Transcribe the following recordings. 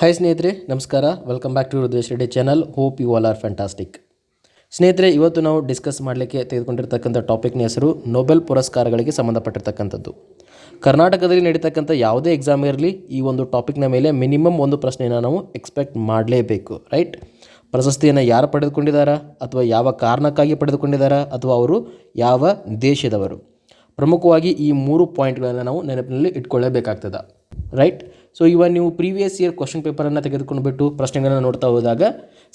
Hi ಸ್ನೇಹಿತರೆ, ನಮಸ್ಕಾರ. Welcome back to Rudresh Reddy channel hope you all are fantastic ಸ್ನೇಹಿತರೆ, ಇವತ್ತು ನಾವು ಡಿಸ್ಕಸ್ ಮಾಡಲಿಕ್ಕೆ ತೆಗೆದುಕೊಂಡಿರ್ತಕ್ಕಂಥ ಟಾಪಿಕ್ನ ಹೆಸರು ನೊಬೆಲ್ ಪುರಸ್ಕಾರಗಳಿಗೆ ಸಂಬಂಧಪಟ್ಟಿರ್ತಕ್ಕಂಥದ್ದು. ಕರ್ನಾಟಕದಲ್ಲಿ ನಡೀತಕ್ಕಂಥ ಯಾವುದೇ ಎಕ್ಸಾಮ್ ಇರಲಿ, ಈ ಒಂದು ಟಾಪಿಕ್ನ ಮೇಲೆ ಮಿನಿಮಮ್ ಒಂದು ಪ್ರಶ್ನೆಯನ್ನು ನಾವು ಎಕ್ಸ್ಪೆಕ್ಟ್ ಮಾಡಲೇಬೇಕು ರೈಟ್ ಪ್ರಶಸ್ತಿಯನ್ನು ಯಾರು ಪಡೆದುಕೊಂಡಿದ್ದಾರಾ ಅಥವಾ ಯಾವ ಕಾರಣಕ್ಕಾಗಿ ಪಡೆದುಕೊಂಡಿದ್ದಾರಾ ಅಥವಾ ಅವರು ಯಾವ ದೇಶದವರು? ಪ್ರಮುಖವಾಗಿ ಈ ಮೂರು ಪಾಯಿಂಟ್ಗಳನ್ನು ನಾವು ನೆನಪಿನಲ್ಲಿ ಇಟ್ಕೊಳ್ಳೇಬೇಕಾಗ್ತದೆ ರೈಟ್ ಸೊ ಇವಾಗ ನೀವು ಪ್ರೀವಿಯಸ್ ಇಯರ್ ಕ್ವಶನ್ ಪೇಪರನ್ನು ತೆಗೆದುಕೊಂಡು ಬಿಟ್ಟು ಪ್ರಶ್ನೆಗಳನ್ನು ನೋಡ್ತಾ ಹೋದಾಗ,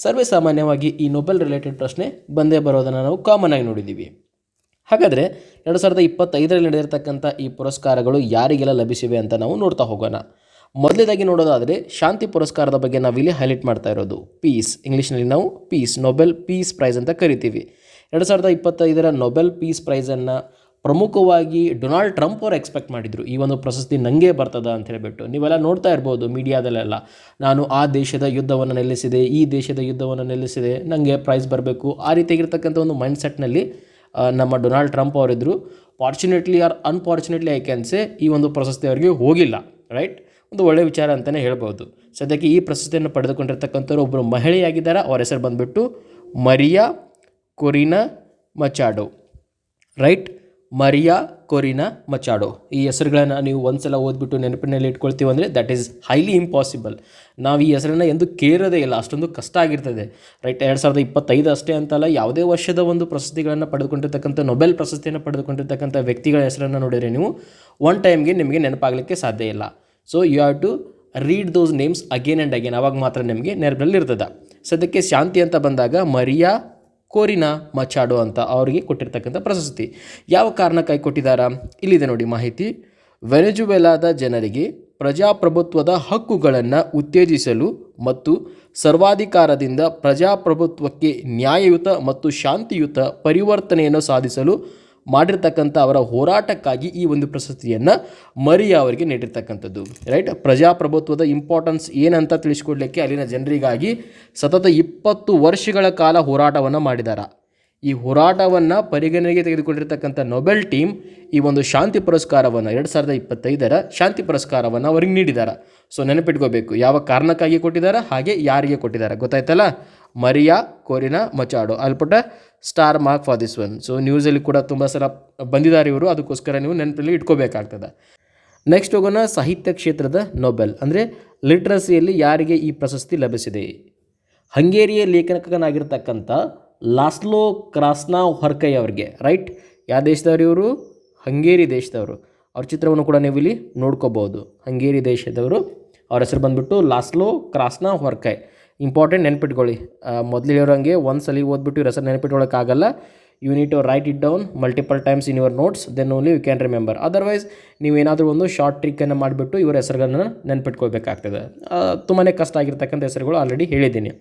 ಸರ್ವೇ ಸಾಮಾನ್ಯವಾಗಿ ಈ ನೊಬೆಲ್ ರಿಲೇಟೆಡ್ ಪ್ರಶ್ನೆ ಬಂದೇ ಬರೋದನ್ನು ನಾವು ಕಾಮನ್ ಆಗಿ ನೋಡಿದ್ದೀವಿ. ಹಾಗಾದರೆ ಎರಡು ಸಾವಿರದ ಇಪ್ಪತ್ತೈದರಲ್ಲಿ ನಡೆದಿರ್ತಕ್ಕಂಥ ಈ ಪುರಸ್ಕಾರಗಳು ಯಾರಿಗೆಲ್ಲ ಲಭಿಸಿವೆ ಅಂತ ನಾವು ನೋಡ್ತಾ ಹೋಗೋಣ. ಮೊದಲೇದಾಗಿ ನೋಡೋದಾದರೆ ಶಾಂತಿ ಪುರಸ್ಕಾರದ ಬಗ್ಗೆ ನಾವಿಲ್ಲಿ ಹೈಲೈಟ್ ಮಾಡ್ತಾ ಇರೋದು. ಪೀಸ್. ಇಂಗ್ಲೀಷ್ನಲ್ಲಿ ನಾವು ಪೀಸ್ ನೊಬೆಲ್ ಪೀಸ್ ಪ್ರೈಸ್ ಅಂತ ಕರಿತೀವಿ. ಎರಡು ಸಾವಿರದ ಇಪ್ಪತ್ತೈದರ ನೊಬೆಲ್ ಪೀಸ್ ಪ್ರೈಸನ್ನು ಪ್ರಮುಖವಾಗಿ ಡೊನಾಲ್ಡ್ ಟ್ರಂಪ್ ಅವರು ಎಕ್ಸ್ಪೆಕ್ಟ್ ಮಾಡಿದರು, ಈ ಒಂದು ಪ್ರಶಸ್ತಿ ನನಗೆ ಬರ್ತದ ಅಂತ ಹೇಳಿಬಿಟ್ಟು. ನೀವೆಲ್ಲ ನೋಡ್ತಾ ಇರ್ಬೋದು ಮೀಡಿಯಾದಲ್ಲೆಲ್ಲ. ನಾನು ಆ ದೇಶದ ಯುದ್ಧವನ್ನು ನಿಲ್ಲಿಸಿದೆ, ಈ ದೇಶದ ಯುದ್ಧವನ್ನು ನಿಲ್ಲಿಸಿದೆ ನನಗೆ ಪ್ರೈಸ್ ಬರಬೇಕು. ಆ ರೀತಿಯಾಗಿರ್ತಕ್ಕಂಥ ಒಂದು ಮೈಂಡ್ಸೆಟ್ನಲ್ಲಿ ನಮ್ಮ Donald Trump ಅವರಿದ್ದರು fortunately or unfortunately I can say ಈ ಒಂದು ಪ್ರಶಸ್ತಿ ಅವರಿಗೆ ಹೋಗಿಲ್ಲ ರೈಟ್ ಒಂದು ಒಳ್ಳೆಯ ವಿಚಾರ ಅಂತಲೇ ಹೇಳ್ಬೋದು. ಸದ್ಯಕ್ಕೆ ಈ ಪ್ರಶಸ್ತಿಯನ್ನು ಪಡೆದುಕೊಂಡಿರ್ತಕ್ಕಂಥವ್ರು ಒಬ್ಬರು ಮಹಿಳೆಯಾಗಿದ್ದಾರೆ. ಅವರ ಹೆಸರು ಬಂದುಬಿಟ್ಟು Maria Corina Machado right Maria Corina Machado ಈ ಹೆಸರುಗಳನ್ನು ನೀವು ಒಂದ್ಸಲ ಓದ್ಬಿಟ್ಟು ನೆನಪಿನಲ್ಲಿ ಇಟ್ಕೊಳ್ತೀವಿ ಅಂದರೆ ದಟ್ ಈಸ್ ಹೈಲಿ ಇಂಪಾಸಿಬಲ್ ನಾವು ಈ ಹೆಸರನ್ನು ಎಂದು ಕೇಳೋದೇ ಇಲ್ಲ, ಅಷ್ಟೊಂದು ಕಷ್ಟ ಆಗಿರ್ತದೆ. ರೈಟ್ ಎರಡು ಸಾವಿರದ ಇಪ್ಪತ್ತೈದು ಅಷ್ಟೇ ಅಂತಲ್ಲ, ಯಾವುದೇ ವರ್ಷದ ಒಂದು ಪ್ರಶಸ್ತಿಗಳನ್ನು ಪಡೆದುಕೊಂಡಿರ್ತಕ್ಕಂಥ ನೊಬೆಲ್ ಪ್ರಶಸ್ತಿಯನ್ನು ಪಡೆದುಕೊಂಡಿರ್ತಕ್ಕಂಥ ವ್ಯಕ್ತಿಗಳ ಹೆಸರನ್ನು ನೋಡಿದರೆ ನೀವು ಒನ್ ಟೈಮ್ಗೆ ನಿಮಗೆ ನೆನಪಾಗಲಿಕ್ಕೆ ಸಾಧ್ಯ ಇಲ್ಲ. So you have to read those names again and again ಅವಾಗ ಮಾತ್ರ ನಿಮಗೆ ನೆನಪಲ್ಲಿ ಇರ್ತದೆ. ಸದ್ಯಕ್ಕೆ ಶಾಂತಿ ಅಂತ ಬಂದಾಗ ಮರಿಯಾ ಕೋರಿನಾ ಮಚಾಡೋ ಅಂತ ಅವರಿಗೆ ಕೊಟ್ಟಿರ್ತಕ್ಕಂಥ ಪ್ರಶಸ್ತಿ. ಯಾವ ಕಾರಣಕ್ಕಾಗಿ ಕೊಟ್ಟಿದ್ದಾರಾ? ಇಲ್ಲಿದೆ ನೋಡಿ ಮಾಹಿತಿ. ವೆನೆಜುವೆಲಾದ ಜನರಿಗೆ ಪ್ರಜಾಪ್ರಭುತ್ವದ ಹಕ್ಕುಗಳನ್ನು ಉತ್ತೇಜಿಸಲು ಮತ್ತು ಸರ್ವಾಧಿಕಾರದಿಂದ ಪ್ರಜಾಪ್ರಭುತ್ವಕ್ಕೆ ನ್ಯಾಯಯುತ ಮತ್ತು ಶಾಂತಿಯುತ ಪರಿವರ್ತನೆಯನ್ನು ಸಾಧಿಸಲು ಮಾಡಿರ್ತಕ್ಕಂಥ ಅವರ ಹೋರಾಟಕ್ಕಾಗಿ ಈ ಒಂದು ಪ್ರಶಸ್ತಿಯನ್ನು ಮರಿಯಾ ಅವರಿಗೆ ನೀಡಿರ್ತಕ್ಕಂಥದ್ದು. ರೈಟ್ ಪ್ರಜಾಪ್ರಭುತ್ವದ ಇಂಪಾರ್ಟೆನ್ಸ್ ಏನಂತ ತಿಳಿಸ್ಕೊಡ್ಲಿಕ್ಕೆ ಅಲ್ಲಿನ ಜನರಿಗಾಗಿ ಸತತ ಇಪ್ಪತ್ತು ವರ್ಷಗಳ ಕಾಲ ಹೋರಾಟವನ್ನು ಮಾಡಿದ್ದಾರೆ ಈ ಹೋರಾಟವನ್ನು ಪರಿಗಣನೆಗೆ ತೆಗೆದುಕೊಂಡಿರ್ತಕ್ಕಂಥ ನೊಬೆಲ್ ಟೀಮ್ ಈ ಒಂದು ಶಾಂತಿ ಪುರಸ್ಕಾರವನ್ನು ಎರಡು ಸಾವಿರದ ಇಪ್ಪತ್ತೈದರ ಶಾಂತಿ ಪುರಸ್ಕಾರವನ್ನು ಅವರಿಗೆ ನೀಡಿದ್ದಾರೆ ಸೊ ನೆನಪಿಟ್ಕೋಬೇಕು, ಯಾವ ಕಾರಣಕ್ಕಾಗಿ ಕೊಟ್ಟಿದ್ದಾರೆ ಹಾಗೆ ಯಾರಿಗೆ ಕೊಟ್ಟಿದ್ದಾರೆ ಗೊತ್ತಾಯ್ತಲ್ಲ? Maria, Corina, Machado. ಅಲ್ಲಿ star mark for this one so ನ್ಯೂಸಲ್ಲಿ ಕೂಡ ತುಂಬ ಸಲ ಬಂದಿದ್ದಾರೆ ಇವರು. ಅದಕ್ಕೋಸ್ಕರ ನೀವು ನೆನಪಲ್ಲಿ ಇಟ್ಕೋಬೇಕಾಗ್ತದೆ. ನೆಕ್ಸ್ಟ್ ಹೋಗೋಣ ಸಾಹಿತ್ಯ ಕ್ಷೇತ್ರದ ನೊಬೆಲ್ ಅಂದರೆ ಲಿಟ್ರಸಿಯಲ್ಲಿ ಯಾರಿಗೆ ಈ ಪ್ರಶಸ್ತಿ ಲಭಿಸಿದೆ? ಹಂಗೇರಿಯ ಲೇಖಕನಾಗಿರ್ತಕ್ಕಂಥ ಲಾಸ್ಲೋ ಕ್ರಾಸ್ನಾ ಹೊರ್ಕೈ ಅವರಿಗೆ ರೈಟ್ ಯಾವ ದೇಶದವರು ಇವರು? ಹಂಗೇರಿ ದೇಶದವರು. ಅವ್ರ ಚಿತ್ರವನ್ನು ಕೂಡ ನೀವು ಇಲ್ಲಿ ನೋಡ್ಕೋಬೋದು. ಹಂಗೇರಿ ದೇಶದವರು. ಅವ್ರ ಹೆಸರು ಬಂದುಬಿಟ್ಟು ಲಾಸ್ಲೋ ಕ್ರಾಸ್ನಾ ಹೊರ್ಕೈ ಇಂಪಾರ್ಟೆಂಟ್ ನೆನ್ಪಿಟ್ಕೊಳ್ಳಿ. ಮೊದಲು ಹೇಳೋಂಗೆ ಒಂದು ಸಲ ಓದ್ಬಿಟ್ಟು ಇವ್ರ ಹೆಸರು ನೆನಪಿಟ್ಕೊಳ್ಳೋಕ್ಕಾಗಲ್ಲ you need to write it down multiple times in your notes then only you can remember otherwise ನೀವೇನಾದರೂ ಒಂದು ಶಾರ್ಟ್ ಟ್ರಿಕ್ಕನ್ನು ಮಾಡಿಬಿಟ್ಟು ಇವರ ಹೆಸರುಗಳನ್ನ ನೆನ್ಪಿಟ್ಕೊಳ್ಬೇಕಾಗ್ತದೆ. ತುಂಬಾ ಕಷ್ಟ ಆಗಿರ್ತಕ್ಕಂಥ ಹೆಸರುಗಳು ಆಲ್ರೆಡಿ ಹೇಳಿದ್ದೀನಿ.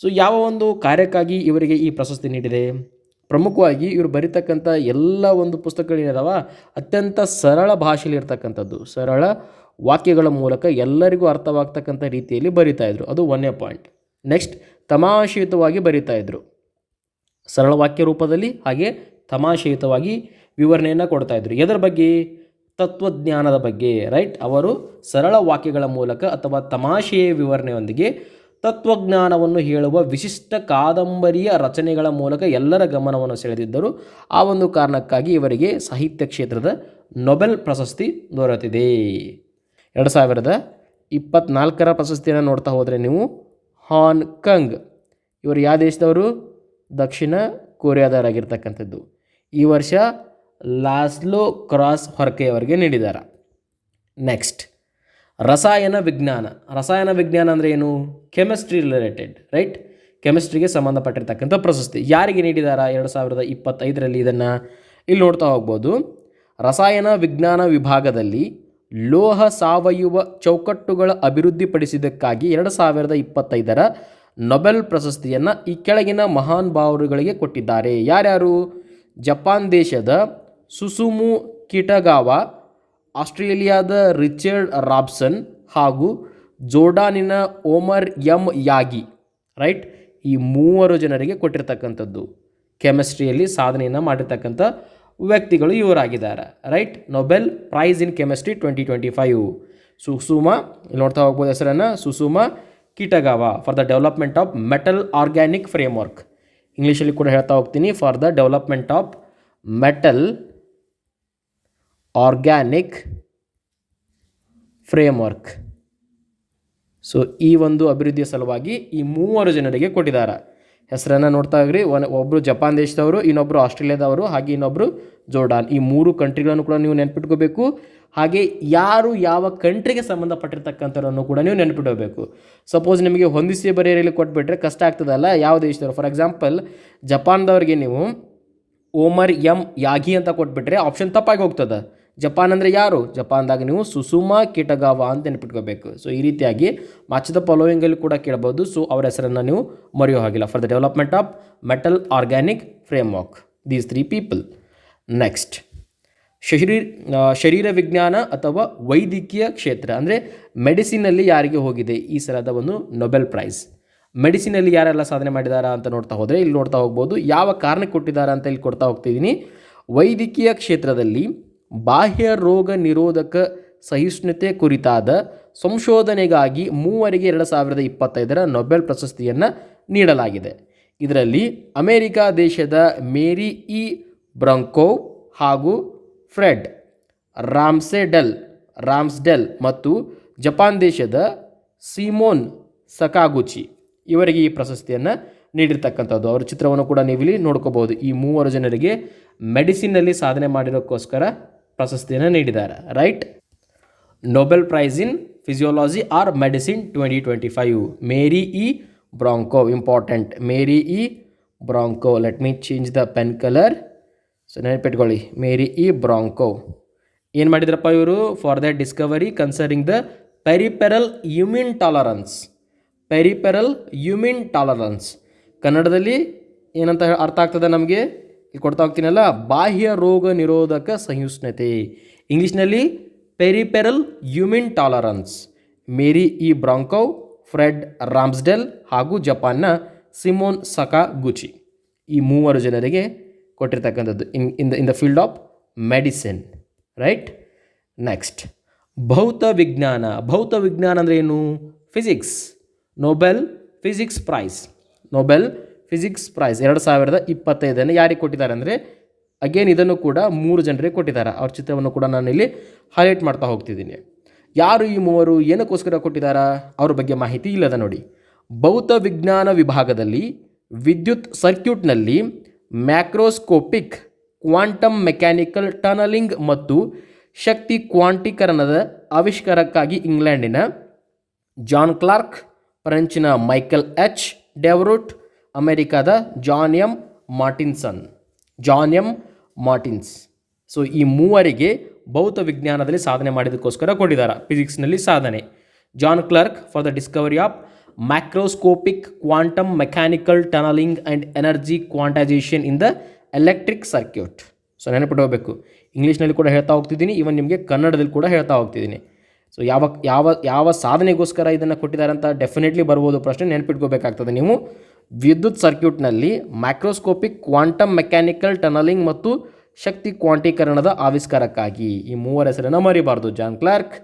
ಸೊ ಯಾವ ಒಂದು ಕಾರ್ಯಕ್ಕಾಗಿ ಇವರಿಗೆ ಈ ಪ್ರಶಸ್ತಿ ನೀಡಿದೆ? ಪ್ರಮುಖವಾಗಿ ಇವರು ಬರೀತಕ್ಕಂಥ ಎಲ್ಲ ಒಂದು ಪುಸ್ತಕಗಳೇನಿದಾವ? ಅತ್ಯಂತ ಸರಳ ಭಾಷೆಯಲ್ಲಿ ಇರ್ತಕ್ಕಂಥದ್ದು. ಸರಳ ವಾಕ್ಯಗಳ ಮೂಲಕ ಎಲ್ಲರಿಗೂ ಅರ್ಥವಾಗ್ತಕ್ಕಂಥ ರೀತಿಯಲ್ಲಿ ಬರಿತಾ ಇದ್ರು. ಅದು ಒಂದನೇ ಪಾಯಿಂಟ್ ನೆಕ್ಸ್ಟ್ ತಮಾಷೆಯುತವಾಗಿ ಇದ್ದರು ಸರಳ ವಾಕ್ಯ ರೂಪದಲ್ಲಿ ಹಾಗೆ ತಮಾಷೆಯುತವಾಗಿ ವಿವರಣೆಯನ್ನು ಕೊಡ್ತಾ ಇದ್ದರು ಎದರ ಬಗ್ಗೆ? ತತ್ವಜ್ಞಾನದ ಬಗ್ಗೆ ರೈಟ್ ಅವರು ಸರಳ ವಾಕ್ಯಗಳ ಮೂಲಕ ಅಥವಾ ತಮಾಷೆಯ ವಿವರಣೆಯೊಂದಿಗೆ ತತ್ವಜ್ಞಾನವನ್ನು ಹೇಳುವ ವಿಶಿಷ್ಟ ಕಾದಂಬರಿಯ ರಚನೆಗಳ ಮೂಲಕ ಎಲ್ಲರ ಗಮನವನ್ನು ಸೆಳೆದಿದ್ದರು. ಆ ಒಂದು ಕಾರಣಕ್ಕಾಗಿ ಇವರಿಗೆ ಸಾಹಿತ್ಯ ಕ್ಷೇತ್ರದ ನೊಬೆಲ್ ಪ್ರಶಸ್ತಿ ದೊರೆತಿದೆ. ಎರಡು ಸಾವಿರದ ಇಪ್ಪತ್ನಾಲ್ಕರ ಪ್ರಶಸ್ತಿಯನ್ನು ನೋಡ್ತಾ ಹೋದರೆ ನೀವು ಹಾಂಗ್ಕಂಗ್ ಇವರು ಯಾವ ದೇಶದವರು? ದಕ್ಷಿಣ ಕೊರಿಯಾದವರಾಗಿರ್ತಕ್ಕಂಥದ್ದು. ಈ ವರ್ಷ ಲಾಸ್ಲೋ ಕ್ರಾಸ್ ಹೊರಕೆಯವರಿಗೆ ನೀಡಿದ್ದಾರೆ ನೆಕ್ಸ್ಟ್, ರಸಾಯನ ವಿಜ್ಞಾನ. ರಸಾಯನ ವಿಜ್ಞಾನ ಅಂದರೆ ಏನು? Chemistry related, right? ಕೆಮಿಸ್ಟ್ರಿಗೆ ಸಂಬಂಧಪಟ್ಟಿರ್ತಕ್ಕಂಥ ಪ್ರಶಸ್ತಿ. ಯಾರಿಗೆ ನೀಡಿದಾರ ಎರಡು ಸಾವಿರದ ಇಪ್ಪತ್ತೈದರಲ್ಲಿ ಇದನ್ನು? ಇಲ್ಲಿ ನೋಡ್ತಾ ಹೋಗ್ಬೋದು. ರಸಾಯನ ವಿಜ್ಞಾನ ವಿಭಾಗದಲ್ಲಿ ಲೋಹ ಸಾವಯವ ಚೌಕಟ್ಟುಗಳ ಅಭಿವೃದ್ಧಿಪಡಿಸಿದ್ದಕ್ಕಾಗಿ ಎರಡು ಸಾವಿರದ ಇಪ್ಪತ್ತೈದರ ನೊಬೆಲ್ ಪ್ರಶಸ್ತಿಯನ್ನು ಈ ಕೆಳಗಿನ ಮಹಾನ್ ಭಾವರುಗಳಿಗೆ ಕೊಟ್ಟಿದ್ದಾರೆ. ಯಾರ್ಯಾರು? ಜಪಾನ್ ದೇಶದ ಸುಸುಮು ಕಿಟಗಾವ, ಆಸ್ಟ್ರೇಲಿಯಾದ ರಿಚರ್ಡ್ ರಾಬ್ಸನ್ ಹಾಗೂ ಜೋರ್ಡಾನಿನ ಓಮರ್ ಎಂ ಯಾಗಿ. ರೈಟ್? ಈ ಮೂವರು ಜನರಿಗೆ ಕೊಟ್ಟಿರ್ತಕ್ಕಂಥದ್ದು. ಕೆಮಿಸ್ಟ್ರಿಯಲ್ಲಿ ಸಾಧನೆಯನ್ನು ಮಾಡಿರ್ತಕ್ಕಂಥ ವ್ಯಕ್ತಿಗಳು ಇವರಾಗಿದ್ದಾರೆ. Right? Nobel prize in chemistry twenty twenty five. Susumu ನೋಡ್ತಾ ಹೋಗ್ಬೋದು ಹೆಸರನ್ನು. Susumu Kitagawa for the development of metal organic framework ಇಂಗ್ಲೀಷಲ್ಲಿ ಕೂಡ ಹೇಳ್ತಾ ಹೋಗ್ತೀನಿ. For the development of metal organic framework so ಈ ಒಂದು ಅಭಿವೃದ್ಧಿಯ ಸಲುವಾಗಿ ಈ ಮೂವರು ಜನರಿಗೆ ಕೊಟ್ಟಿದ್ದಾರೆ. ಹೆಸರನ್ನು ನೋಡ್ತಾ ಹೋಗ್ರಿ ಒನ್ ಒಬ್ಬರು ಜಪಾನ್ ದೇಶದವರು ಇನ್ನೊಬ್ಬರು ಆಸ್ಟ್ರೇಲಿಯಾದವರು, ಹಾಗೆ ಇನ್ನೊಬ್ಬರು ಜೋರ್ಡಾನ್. ಈ ಮೂರು ಕಂಟ್ರಿಗಳನ್ನು ಕೂಡ ನೀವು ನೆನ್ಪಿಟ್ಕೋಬೇಕು. ಹಾಗೆ ಯಾರು ಯಾವ ಕಂಟ್ರಿಗೆ ಸಂಬಂಧಪಟ್ಟಿರ್ತಕ್ಕಂಥವ್ರನ್ನು ಕೂಡ ನೀವು ನೆನ್ಪಿಟ್ಕೋಬೇಕು. ಸಪೋಸ್ ನಿಮಗೆ ಹೊಂದಿಸಿ ಬರೆಯಲ್ಲಿ ಕೊಟ್ಬಿಟ್ರೆ ಕಷ್ಟ ಆಗ್ತದಲ್ಲ ಯಾವ ದೇಶದವರು? ಫಾರ್ ಎಕ್ಸಾಂಪಲ್ ಜಪಾನ್ದವ್ರಿಗೆ ನೀವು ಓಮರ್ ಎಂ ಯಾಗಿ ಅಂತ ಕೊಟ್ಬಿಟ್ರೆ ಆಪ್ಷನ್ ತಪ್ಪಾಗಿ ಹೋಗ್ತದೆ. ಜಪಾನ್ ಅಂದರೆ ಯಾರು? ಜಪಾನ್ದಾಗ ನೀವು ಸುಸುಮಾ ಕೀಟಗಾವ ಅಂತ ನೆನಪಿಟ್ಕೋಬೇಕು. ಸೊ ಈ ರೀತಿಯಾಗಿ ಮಾಚದ ಫಾಲೋಯಿಂಗಲ್ಲಿ ಕೂಡ ಕೇಳ್ಬೋದು. ಸೊ ಅವರ ಹೆಸರನ್ನು ನೀವು ಮರೆಯೋ ಹಾಗಿಲ್ಲ. For the development of metal organic framework these three people next ಶರೀರ ಶರೀರ ವಿಜ್ಞಾನ ಅಥವಾ ವೈದ್ಯಕೀಯ ಕ್ಷೇತ್ರ ಅಂದರೆ ಮೆಡಿಸಿನಲ್ಲಿ ಯಾರಿಗೆ ಹೋಗಿದೆ? ಈ ಸಲದ ಒಂದು ನೊಬೆಲ್ ಪ್ರೈಸ್ ಮೆಡಿಸಿನಲ್ಲಿ ಯಾರೆಲ್ಲ ಸಾಧನೆ ಮಾಡಿದಾರ ಅಂತ ನೋಡ್ತಾ ಹೋದರೆ ಇಲ್ಲಿ ನೋಡ್ತಾ ಹೋಗ್ಬೋದು. ಯಾವ ಕಾರಣಕ್ಕೆ ಕೊಟ್ಟಿದ್ದಾರೆ ಅಂತ ಇಲ್ಲಿ ಕೊಡ್ತಾ ಹೋಗ್ತಿದ್ದೀನಿ. ವೈದ್ಯಕೀಯ ಕ್ಷೇತ್ರದಲ್ಲಿ ಬಾಹ್ಯ ರೋಗ ನಿರೋಧಕ ಸಹಿಷ್ಣುತೆ ಕುರಿತಾದ ಸಂಶೋಧನೆಗಾಗಿ ಮೂವರಿಗೆ ಎರಡು ಸಾವಿರದ ಇಪ್ಪತ್ತೈದರ ನೊಬೆಲ್ ಪ್ರಶಸ್ತಿಯನ್ನು ನೀಡಲಾಗಿದೆ. ಇದರಲ್ಲಿ ಅಮೆರಿಕ ದೇಶದ ಮೇರಿ ಇ ಬ್ರಂಕೋವ್ ಹಾಗೂ ಫ್ರೆಡ್ ರಾಮ್ಸೆಡೆಲ್ ರಾಮ್ಸ್ಡೆಲ್ ಮತ್ತು ಜಪಾನ್ ದೇಶದ ಸಿಮೋನ್ ಸಕಾಗುಚಿ ಇವರಿಗೆ ಈ ಪ್ರಶಸ್ತಿಯನ್ನು ನೀಡಿರ್ತಕ್ಕಂಥದ್ದು. ಅವರ ಚಿತ್ರವನ್ನು ಕೂಡ ನೀವಿಲ್ಲಿ ನೋಡ್ಕೋಬೋದು ಈ ಮೂವರು ಜನರಿಗೆ ಮೆಡಿಸಿನ್ನಲ್ಲಿ ಸಾಧನೆ ಮಾಡಿರೋಕ್ಕೋಸ್ಕರ ಪ್ರಶಸ್ತಿಯನ್ನು ನೀಡಿದ್ದಾರೆ. Right? Nobel prize in physiology or medicine twenty twenty five Mary E Brunkow important Mary E Brunkow let me change the pen colour so ನೆನಪಿಟ್ಕೊಳ್ಳಿ. Mary E Brunkow. ಏನು ಮಾಡಿದ್ರಪ್ಪ ಇವರು? For the discovery concerning the peripheral immune tolerance peripheral immune tolerance ಕನ್ನಡದಲ್ಲಿ ಏನಂತ ಅರ್ಥ ಆಗ್ತದೆ ನಮಗೆ? ಇಲ್ಲಿ ಕೊಡ್ತಾ ಹೋಗ್ತೀನಲ್ಲ, ಬಾಹ್ಯ ರೋಗ ನಿರೋಧಕ ಸಹಿಷ್ಣುತೆ. ಇಂಗ್ಲೀಷ್ನಲ್ಲಿ peripheral immune tolerance. Mary E Brunkow, Fred Ramsdell ಹಾಗೂ ಜಪಾನ್ನ ಸಿಮೋನ್ ಸಕಾ ಗುಚಿ ಈ ಮೂವರು ಜನರಿಗೆ ಕೊಟ್ಟಿರ್ತಕ್ಕಂಥದ್ದು in in the in the field of medicine. Right? Next. ಭೌತ ವಿಜ್ಞಾನ. ಭೌತ ವಿಜ್ಞಾನ ಅಂದರೆ ಏನು? Physics. Nobel physics prize. Nobel physics prize ಎರಡು ಸಾವಿರದ ಇಪ್ಪತ್ತೈದನ್ನು ಯಾರಿಗೆ ಕೊಟ್ಟಿದ್ದಾರೆ ಅಂದರೆ ಅಗೇನ್ ಇದನ್ನು ಕೂಡ ಮೂರು ಜನರಿಗೆ ಕೊಟ್ಟಿದ್ದಾರೆ. ಅವ್ರ ಚಿತ್ರವನ್ನು ಕೂಡ ನಾನು ಇಲ್ಲಿ ಹೈಲೈಟ್ ಮಾಡ್ತಾ ಹೋಗ್ತಿದ್ದೀನಿ. ಯಾರು ಈ ಮೂವರು ಏನಕ್ಕೋಸ್ಕರ ಕೊಟ್ಟಿದ್ದಾರಾ? ಅವ್ರ ಬಗ್ಗೆ ಮಾಹಿತಿ ಇಲ್ಲದ ನೋಡಿ. ಭೌತ ವಿಜ್ಞಾನ ವಿಭಾಗದಲ್ಲಿ, ವಿದ್ಯುತ್ ಸರ್ಕ್ಯೂಟ್ನಲ್ಲಿ ಮ್ಯಾಕ್ರೋಸ್ಕೋಪಿಕ್, ಕ್ವಾಂಟಮ್ ಮೆಕ್ಯಾನಿಕಲ್ ಟನಲಿಂಗ್ ಮತ್ತು ಶಕ್ತಿ ಕ್ವಾಂಟೀಕರಣದ ಆವಿಷ್ಕಾರಕ್ಕಾಗಿ ಇಂಗ್ಲೆಂಡಿನ ಜಾನ್ ಕ್ಲಾರ್ಕ್, ಫ್ರೆಂಚಿನ ಮೈಕೆಲ್ ಎಚ್, ಡೆವ್ರೂಟ್ ಅಮೆರಿಕದ John M Martinis. John M Martinis. So, ಈ ಮೂವರಿಗೆ ಭೌತ ವಿಜ್ಞಾನದಲ್ಲಿ ಸಾಧನೆ ಮಾಡಿದ್ದಕ್ಕೋಸ್ಕರ ಕೊಟ್ಟಿದ್ದಾರೆ, ಫಿಸಿಕ್ಸ್ನಲ್ಲಿ ಸಾಧನೆ. John Clarke for the discovery of macroscopic quantum mechanical tunnelling and energy quantisation in the electric circuit. So ನೆನಪಿಟ್ಕೋಬೇಕು ಇಂಗ್ಲೀಷ್ನಲ್ಲಿ ಕೂಡ ಹೇಳ್ತಾ ಹೋಗ್ತಿದ್ದೀನಿ, ಈವನ್ ನಿಮಗೆ ಕನ್ನಡದಲ್ಲಿ ಕೂಡ ಹೇಳ್ತಾ ಹೋಗ್ತಿದ್ದೀನಿ. ಸೊ, ಯಾವ ಯಾವ ಯಾವ ಸಾಧನೆಗೋಸ್ಕರ ಇದನ್ನು ಕೊಟ್ಟಿದ್ದಾರೆ ಅಂತ ಡೆಫಿನೆಟ್ಲಿ ಬರ್ಬೋದು ಪ್ರಶ್ನೆ ನೆನಪಿಟ್ಕೋಬೇಕಾಗ್ತದೆ ನೀವು. ವಿದ್ಯುತ್ ಸರ್ಕ್ಯೂಟ್ನಲ್ಲಿ ಮ್ಯಾಕ್ರೋಸ್ಕೋಪಿಕ್ ಕ್ವಾಂಟಮ್ ಮೆಕ್ಯಾನಿಕಲ್ ಟನಲಿಂಗ್ ಮತ್ತು ಶಕ್ತಿ ಕ್ವಾಂಟೀಕರಣದ ಆವಿಷ್ಕಾರಕ್ಕಾಗಿ. ಈ ಮೂವರ ಹೆಸರನ್ನು ಮರಿಬಾರ್ದು. John Clarke,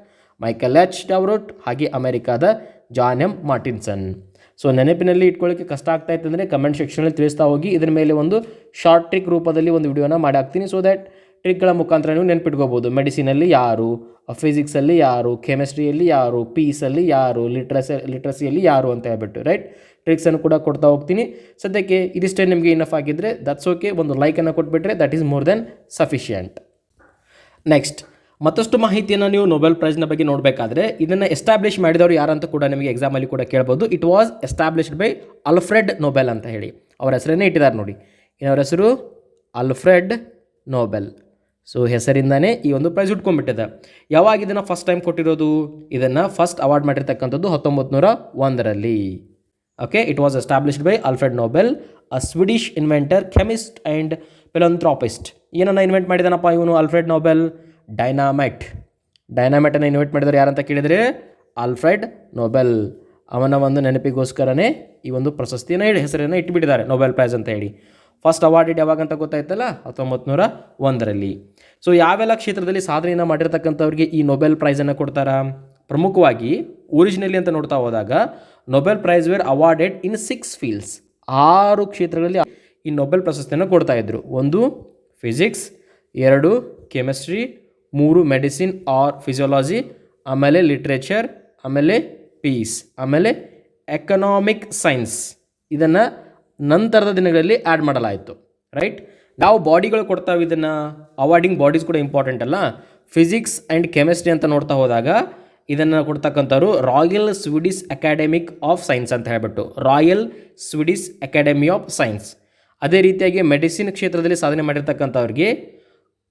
Michel H. Devoret, ಹಾಗೆ ಅಮೆರಿಕಾದ ಜಾನ್ ಎಂ. ಮಾರ್ಟಿನ್ಸನ್. ಸೊ ನೆನಪಿನಲ್ಲಿ ಇಟ್ಕೊಳ್ಳೋಕ್ಕೆ ಕಷ್ಟ ಆಗ್ತಾ ಇತ್ತು ಅಂದರೆ ಕಮೆಂಟ್ ಸೆಕ್ಷನಲ್ಲಿ ತಿಳಿಸ್ತಾ ಹೋಗಿ. ಇದರ ಮೇಲೆ ಒಂದು ಶಾರ್ಟ್ ಟ್ರಿಕ್ ರೂಪದಲ್ಲಿ ಒಂದು ವಿಡಿಯೋನ ಮಾಡಿ ಹಾಕ್ತೀನಿ. ಸೊ ದ್ಯಾಟ್ ಟ್ರಿಕ್ಗಳ ಮುಖಾಂತರ ನೀವು ನೆನ್ಪಿಟ್ಕೋಬೋದು. ಮೆಡಿಸಿನಲ್ಲಿ ಯಾರು, ಫಿಸಿಕ್ಸಲ್ಲಿ ಯಾರು, ಕೆಮಿಸ್ಟ್ರಿಯಲ್ಲಿ ಯಾರು, ಪೀಸಲ್ಲಿ ಯಾರು, ಲಿಟ್ರಸ, ಲಿಟ್ರಸಿಯಲ್ಲಿ ಯಾರು ಅಂತ ಹೇಳ್ಬಿಟ್ಟು, ರೈಟ್? ಟ್ರಿಕ್ಸನ್ನು ಕೂಡ ಕೊಡ್ತಾ ಹೋಗ್ತೀನಿ. ಸದ್ಯಕ್ಕೆ ಇದಿಷ್ಟೇ ನಿಮಗೆ ಇನಫ್ ಆಗಿದ್ದರೆ ದಟ್ಸ್ ಓಕೆ ಒಂದು ಲೈಕನ್ನು ಕೊಟ್ಬಿಟ್ರೆ that is more then sufficient next ಮತ್ತಷ್ಟು ಮಾಹಿತಿಯನ್ನು ನೀವು ನೊಬೆಲ್ ಪ್ರೈಸ್ನ ಬಗ್ಗೆ ನೋಡಬೇಕಾದ್ರೆ ಇದನ್ನು ಎಸ್ಟಾಬ್ಲಿಷ್ ಮಾಡಿದವರು ಯಾರಂತ ಕೂಡ ನಿಮಗೆ ಎಕ್ಸಾಮಲ್ಲಿ ಕೂಡ ಕೇಳ್ಬೋದು. It was established by Alfred Nobel ಅಂತ ಹೇಳಿ. ಅವರ ಹೆಸರನ್ನೇ ಇಟ್ಟಿದ್ದಾರೆ ನೋಡಿ. ಅವರ ಹೆಸರು ಅಲ್ಫ್ರೆಡ್ ನೊಬೆಲ್ ಸೊ ಹೆಸರಿಂದನೇ ಈ ಒಂದು ಪ್ರೈಸ್ ಉಟ್ಕೊಂಡ್ಬಿಟ್ಟಿದೆ. ಯಾವಾಗ ಇದನ್ನು ಫಸ್ಟ್ ಟೈಮ್ ಕೊಟ್ಟಿರೋದು? ಇದನ್ನು ಫಸ್ಟ್ ಅವಾರ್ಡ್ ಮಾಡಿರ್ತಕ್ಕಂಥದ್ದು ಹತ್ತೊಂಬತ್ತು ನೂರ ಒಂದರಲ್ಲಿ okay it was established by Alfred Nobel a Swedish inventor chemist and philanthropist ಏನನ್ನ ಇನ್ವೆಂಟ್ ಮಾಡಿದಾನಪ್ಪ ಇವನು? ಆಲ್ಫ್ರೆಡ್ ನೋಬೆಲ್ ಡೈನಾಮೈಟ್ ಡೈನಾಮೈಟನ್ನು ಇನ್ವೆಂಟ್ ಮಾಡಿದವರು ಯಾರಂತ ಕೇಳಿದರೆ ಆಲ್ಫ್ರೆಡ್ ನೋಬೆಲ್ ಅವನ ಒಂದು ನೆನಪಿಗೋಸ್ಕರನೇ ಈ ಒಂದು ಪ್ರಶಸ್ತಿಯನ್ನು ಹೇಳಿ, ಹೆಸರನ್ನು ಇಟ್ಟುಬಿಟ್ಟಿದ್ದಾರೆ ನೋಬೆಲ್ ಪ್ರೈಸ್ ಅಂತ ಹೇಳಿ. ಫಸ್ಟ್ ಅವಾರ್ಡ್ ಯಾವಾಗ ಅಂತ ಗೊತ್ತಾಯ್ತಲ್ಲ? ಹತ್ತೊಂಬತ್ತು ನೂರ ಒಂದರಲ್ಲಿ ಸೊ ಯಾವೆಲ್ಲ ಕ್ಷೇತ್ರದಲ್ಲಿ ಸಾಧನೆಯನ್ನು ಮಾಡಿರ್ತಕ್ಕಂಥವ್ರಿಗೆ ಈ ನೊಬೆಲ್ ಪ್ರೈಸನ್ನು ಕೊಡ್ತಾರಾ? ಪ್ರಮುಖವಾಗಿ ಒರಿಜಿನಲಿ ಅಂತ ನೋಡ್ತಾ ಹೋದಾಗ Nobel prize were awarded in six fields ಆರು ಕ್ಷೇತ್ರಗಳಲ್ಲಿ ಈ ನೊಬೆಲ್ ಪ್ರಶಸ್ತಿಯನ್ನು ಕೊಡ್ತಾ ಇದ್ರು. ಒಂದು ಫಿಸಿಕ್ಸ್ ಎರಡು ಕೆಮಿಸ್ಟ್ರಿ ಮೂರು ಮೆಡಿಸಿನ್ ಆರ್ ಫಿಸಿಯಾಲಜಿ ಆಮೇಲೆ ಲಿಟ್ರೇಚರ್ ಆಮೇಲೆ ಪೀಸ್ ಆಮೇಲೆ ಎಕನಾಮಿಕ್ ಸೈನ್ಸ್ ಇದನ್ನು ನಂತರದ ದಿನಗಳಲ್ಲಿ ಆ್ಯಡ್ ಮಾಡಲಾಯಿತು. ರೈಟ್ ನಾವು ಬಾಡಿಗಳು ಕೊಡ್ತಾವೆ ಇದನ್ನು. ಅವಾರ್ಡಿಂಗ್ ಬಾಡೀಸ್ ಕೂಡ ಇಂಪಾರ್ಟೆಂಟ್ ಅಲ್ಲ. ಫಿಸಿಕ್ಸ್ ಆ್ಯಂಡ್ ಕೆಮಿಸ್ಟ್ರಿ ಅಂತ ನೋಡ್ತಾ ಹೋದಾಗ ಇದನ್ನು ಕೊಡ್ತಕ್ಕಂಥವ್ರು Royal Swedish academic of science ಅಂತ ಹೇಳ್ಬಿಟ್ಟು. Royal Swedish Academy of Science ಅದೇ ರೀತಿಯಾಗಿ ಮೆಡಿಸಿನ್ ಕ್ಷೇತ್ರದಲ್ಲಿ ಸಾಧನೆ ಮಾಡಿರ್ತಕ್ಕಂಥವ್ರಿಗೆ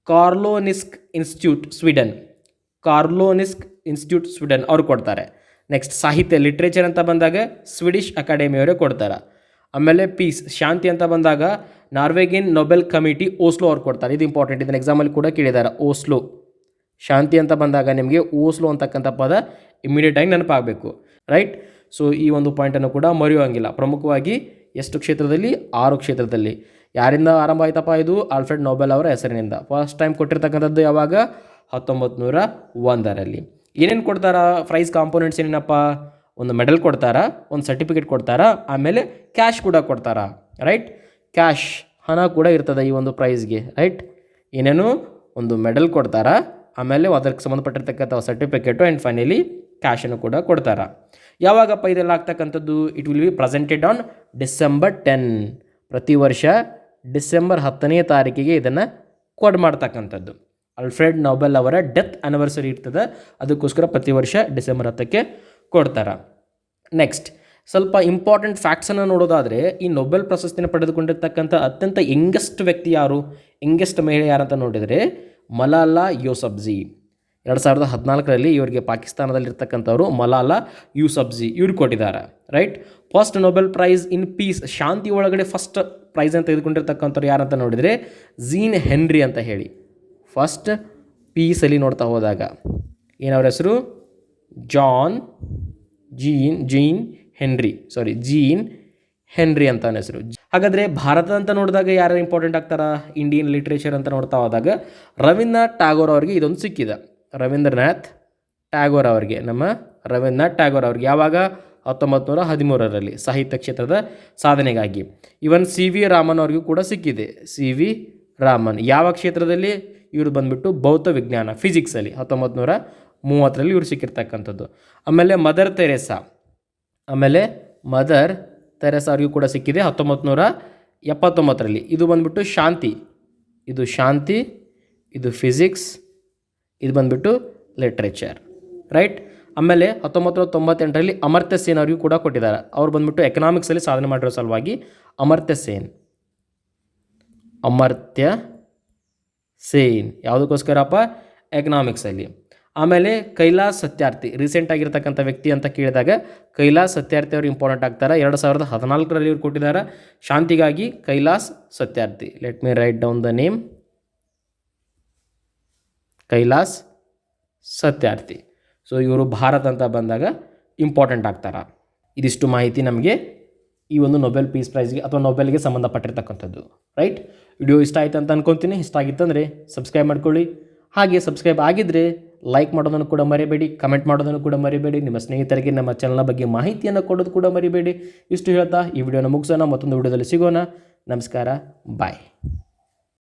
Karolinska Institute Sweden Karolinska Institute Sweden ಅವರು ಕೊಡ್ತಾರೆ. ನೆಕ್ಸ್ಟ್ ಸಾಹಿತ್ಯ ಲಿಟ್ರೇಚರ್ ಅಂತ ಬಂದಾಗ ಸ್ವೀಡಿಷ್ ಅಕಾಡೆಮಿಯವರೇ ಕೊಡ್ತಾರೆ. ಆಮೇಲೆ ಪೀಸ್ ಶಾಂತಿ ಅಂತ ಬಂದಾಗ ನಾರ್ವೆಗಿನ್ ನೊಬೆಲ್ ಕಮಿಟಿ ಓಸ್ಲೋ ಅವ್ರು ಕೊಡ್ತಾರೆ. ಇದು ಇಂಪಾರ್ಟೆಂಟ್ ಇದನ್ನು ಎಕ್ಸಾಮಲ್ಲಿ ಕೂಡ ಕೇಳಿದ್ದಾರೆ. ಓಸ್ಲೋ ಶಾಂತಿ ಅಂತ ಬಂದಾಗ ನಿಮಗೆ ಓಸ್ಲೋ ಅಂತಕ್ಕಂಥ ಪದ ಇಮಿಡಿಯೇಟಾಗಿ ನೆನಪಾಗಬೇಕು. ರೈಟ್ ಸೊ ಈ ಒಂದು ಪಾಯಿಂಟನ್ನು ಕೂಡ ಮರೆಯುವಂಗಿಲ್ಲ. ಪ್ರಮುಖವಾಗಿ ಎಷ್ಟು ಕ್ಷೇತ್ರದಲ್ಲಿ? ಆರು ಕ್ಷೇತ್ರದಲ್ಲಿ. ಯಾರಿಂದ ಆರಂಭ ಆಯ್ತಪ್ಪ ಇದು? ಆಲ್ಫ್ರೆಡ್ ನೊಬೆಲ್ ಅವರ ಹೆಸರಿನಿಂದ. ಫಸ್ಟ್ ಟೈಮ್ ಕೊಟ್ಟಿರ್ತಕ್ಕಂಥದ್ದು ಯಾವಾಗ? ಹತ್ತೊಂಬತ್ತು ನೂರ ಒಂದರಲ್ಲಿ. ಏನೇನು ಕೊಡ್ತಾರ? ಪ್ರೈಸ್ ಕಾಂಪೋನೆಂಟ್ಸ್ ಏನೇನಪ್ಪ? ಒಂದು ಮೆಡಲ್ ಕೊಡ್ತಾರಾ, ಒಂದು ಸರ್ಟಿಫಿಕೇಟ್ ಕೊಡ್ತಾರಾ, ಆಮೇಲೆ ಕ್ಯಾಶ್ ಕೂಡ ಕೊಡ್ತಾರಾ ರೈಟ್ ಕ್ಯಾಶ್ ಹಣ ಕೂಡ ಇರ್ತದೆ ಈ ಒಂದು ಪ್ರೈಸ್ಗೆ ರೈಟ್ ಏನೇನು? ಒಂದು ಮೆಡಲ್ ಕೊಡ್ತಾರಾ, ಆಮೇಲೆ ಅದಕ್ಕೆ ಸಂಬಂಧಪಟ್ಟಿರ್ತಕ್ಕಂಥ ಸರ್ಟಿಫಿಕೇಟು ಆ್ಯಂಡ್ ಫೈನಲಿ ಕ್ಯಾಶನ್ನು ಕೂಡ ಕೊಡ್ತಾರ. ಯಾವಾಗಪ್ಪ ಇದೆಲ್ಲ ಆಗ್ತಕ್ಕಂಥದ್ದು? It will be presented on December ten ಪ್ರತಿ ವರ್ಷ ಡಿಸೆಂಬರ್ ಹತ್ತನೇ ತಾರೀಕಿಗೆ ಇದನ್ನು ಕೊಡ್ ಮಾಡ್ತಕ್ಕಂಥದ್ದು. ಅಲ್ಫ್ರೆಡ್ ನೊಬೆಲ್ ಅವರ ಡೆತ್ ಆನಿವರ್ಸರಿ ಇರ್ತದೆ. ಅದಕ್ಕೋಸ್ಕರ ಪ್ರತಿ ವರ್ಷ ಡಿಸೆಂಬರ್ ಹತ್ತಕ್ಕೆ ಕೊಡ್ತಾರೆ. ನೆಕ್ಸ್ಟ್ ಸ್ವಲ್ಪ ಇಂಪಾರ್ಟೆಂಟ್ ಫ್ಯಾಕ್ಟ್ಸನ್ನು ನೋಡೋದಾದರೆ, ಈ ನೊಬೆಲ್ ಪ್ರಶಸ್ತಿನ ಪಡೆದುಕೊಂಡಿರ್ತಕ್ಕಂಥ ಅತ್ಯಂತ ಯಂಗೆಸ್ಟ್ ವ್ಯಕ್ತಿ ಯಾರು? ಯಂಗೆಸ್ಟ್ ಮಹಿಳೆ ಯಾರಂತ ನೋಡಿದರೆ, ಮಲಾಲಾ ಯೂಸಬ್ಜಿ ಎರಡು ಸಾವಿರದ ಹದಿನಾಲ್ಕರಲ್ಲಿ ಇವರಿಗೆ ಪಾಕಿಸ್ತಾನದಲ್ಲಿರ್ತಕ್ಕಂಥವರು ಮಲಾಲಾ ಯೂಸಬ್ಜಿ ಇವ್ರು ಕೊಟ್ಟಿದ್ದಾರೆ right first Nobel prize in peace ಶಾಂತಿ ಒಳಗಡೆ ಫಸ್ಟ್ ಪ್ರೈಸನ್ನು ತೆಗೆದುಕೊಂಡಿರ್ತಕ್ಕಂಥವ್ರು ಯಾರಂತ ನೋಡಿದರೆ ಝೀನ್ ಹೆನ್ರಿ ಅಂತ ಹೇಳಿ. ಫಸ್ಟ್ ಪೀಸಲ್ಲಿ ನೋಡ್ತಾ ಹೋದಾಗ, ಏನವ್ರ ಹೆಸರು? John Jean Jean Henri sorry Jean Henri ಅಂತ ಹೆಸರು. ಹಾಗಾದರೆ ಭಾರತ ಅಂತ ನೋಡಿದಾಗ ಯಾರು ಇಂಪಾರ್ಟೆಂಟ್ ಆಗ್ತಾರ? ಇಂಡಿಯನ್ ಲಿಟ್ರೇಚರ್ ಅಂತ ನೋಡ್ತಾ ಹೋದಾಗ ರವೀಂದ್ರನಾಥ್ ಟ್ಯಾಗೋರ್ ಅವರಿಗೆ ಇದೊಂದು ಸಿಕ್ಕಿದೆ. ರವೀಂದ್ರನಾಥ್ ಟ್ಯಾಗೋರ್ ಅವರಿಗೆ, ನಮ್ಮ ರವೀಂದ್ರನಾಥ್ ಟ್ಯಾಗೋರ್ ಅವ್ರಿಗೆ. ಯಾವಾಗ? ಹತ್ತೊಂಬತ್ತು ನೂರ ಹದಿಮೂರರಲ್ಲಿ ಸಾಹಿತ್ಯ ಕ್ಷೇತ್ರದ ಸಾಧನೆಗಾಗಿ. ಇವನ್ ಸಿ ವಿ ರಾಮನ್ ಅವ್ರಿಗೂ ಕೂಡ ಸಿಕ್ಕಿದೆ. C V Raman. ಯಾವ ಕ್ಷೇತ್ರದಲ್ಲಿ? ಇವರು ಬಂದ್ಬಿಟ್ಟು ಭೌತ ವಿಜ್ಞಾನ ಫಿಸಿಕ್ಸಲ್ಲಿ ಹತ್ತೊಂಬತ್ತು ನೂರ ಮೂವತ್ತರಲ್ಲಿ ಇವರು ಸಿಕ್ಕಿರ್ತಕ್ಕಂಥದ್ದು. ಆಮೇಲೆ ಮದರ್ ತೆರೆಸಾ. ಆಮೇಲೆ ಮದರ್ ತೆರೆಸಾ ಅವ್ರಿಗೂ ಕೂಡ ಸಿಕ್ಕಿದೆ ಹತ್ತೊಂಬತ್ತು ನೂರ ಎಪ್ಪತ್ತೊಂಬತ್ತರಲ್ಲಿ. ಇದು ಬಂದ್ಬಿಟ್ಟು ಶಾಂತಿ. ಇದು ಶಾಂತಿ, ಇದು ಫಿಸಿಕ್ಸ್, ಇದು ಬಂದ್ಬಿಟ್ಟು ಲಿಟ್ರೇಚರ್. ರೈಟ್? ಆಮೇಲೆ ಹತ್ತೊಂಬತ್ತು ನೂರ ತೊಂಬತ್ತೆಂಟರಲ್ಲಿ ಅಮರ್ತ್ಯ ಸೇನ್ ಅವರಿಗೂ ಕೂಡ ಕೊಟ್ಟಿದ್ದಾರೆ. ಅವ್ರು ಬಂದ್ಬಿಟ್ಟು ಎಕನಾಮಿಕ್ಸಲ್ಲಿ ಸಾಧನೆ ಮಾಡಿರೋ ಸಲುವಾಗಿ ಅಮರ್ತ್ಯ ಸೇನ್. ಅಮರ್ತ್ಯ ಸೇನ್. ಯಾವುದಕ್ಕೋಸ್ಕರಪ್ಪ? ಎಕನಾಮಿಕ್ಸಲ್ಲಿ ಆಮೇಲೆ ಕೈಲಾಸ್ ಸತ್ಯಾರ್ಥಿ ರೀಸೆಂಟ್ ಆಗಿರ್ತಕ್ಕಂಥ ವ್ಯಕ್ತಿ ಅಂತ ಕೇಳಿದಾಗ ಕೈಲಾಸ್ ಸತ್ಯಾರ್ಥಿ ಅವರು ಇಂಪಾರ್ಟೆಂಟ್ ಆಗ್ತಾರೆ. ಎರಡು ಸಾವಿರದ ಹದಿನಾಲ್ಕರಲ್ಲಿ ಇವರು ಕೊಟ್ಟಿದ್ದಾರೆ ಶಾಂತಿಗಾಗಿ Kailash Satyarthi. Let me write down the name Kailash Satyarthi. So ಇವರು ಭಾರತ ಅಂತ ಬಂದಾಗ ಇಂಪಾರ್ಟೆಂಟ್ ಆಗ್ತಾರೆ. ಇದಿಷ್ಟು ಮಾಹಿತಿ ನಮಗೆ ಈ ಒಂದು ನೊಬೆಲ್ ಪೀಸ್ ಪ್ರೈಸ್ಗೆ ಅಥವಾ ನೊಬೆಲ್ಗೆ ಸಂಬಂಧಪಟ್ಟಿರ್ತಕ್ಕಂಥದ್ದು. ರೈಟ್ ವಿಡಿಯೋ ಇಷ್ಟ ಆಯ್ತು ಅಂತ ಅನ್ಕೊತೀನಿ. ಇಷ್ಟ ಆಗಿತ್ತಂದರೆ ಸಬ್ಸ್ಕ್ರೈಬ್ ಮಾಡ್ಕೊಳ್ಳಿ. ಹಾಗೆ ಸಬ್ಸ್ಕ್ರೈಬ್ ಆಗಿದ್ದರೆ ಲೈಕ್ ಮಾಡೋದನ್ನು ಕೂಡ ಮರಿಬೇಡಿ ಕಮೆಂಟ್ ಮಾಡೋದನ್ನು ಕೂಡ ಮರಿಬೇಡಿ. ನಿಮ್ಮ ಸ್ನೇಹಿತರಿಗೆ ನಮ್ಮ ಚಾನಲ್ನ ಬಗ್ಗೆ ಮಾಹಿತಿಯನ್ನು ಕೊಡೋದು ಕೂಡ ಮರಿಬೇಡಿ. ಇಷ್ಟು ಹೇಳ್ತಾ ಈ ವಿಡಿಯೋನ ಮುಗಿಸೋಣ, ಮತ್ತೊಂದು ವಿಡಿಯೋದಲ್ಲಿ ಸಿಗೋಣ. ನಮಸ್ಕಾರ ಬಾಯ್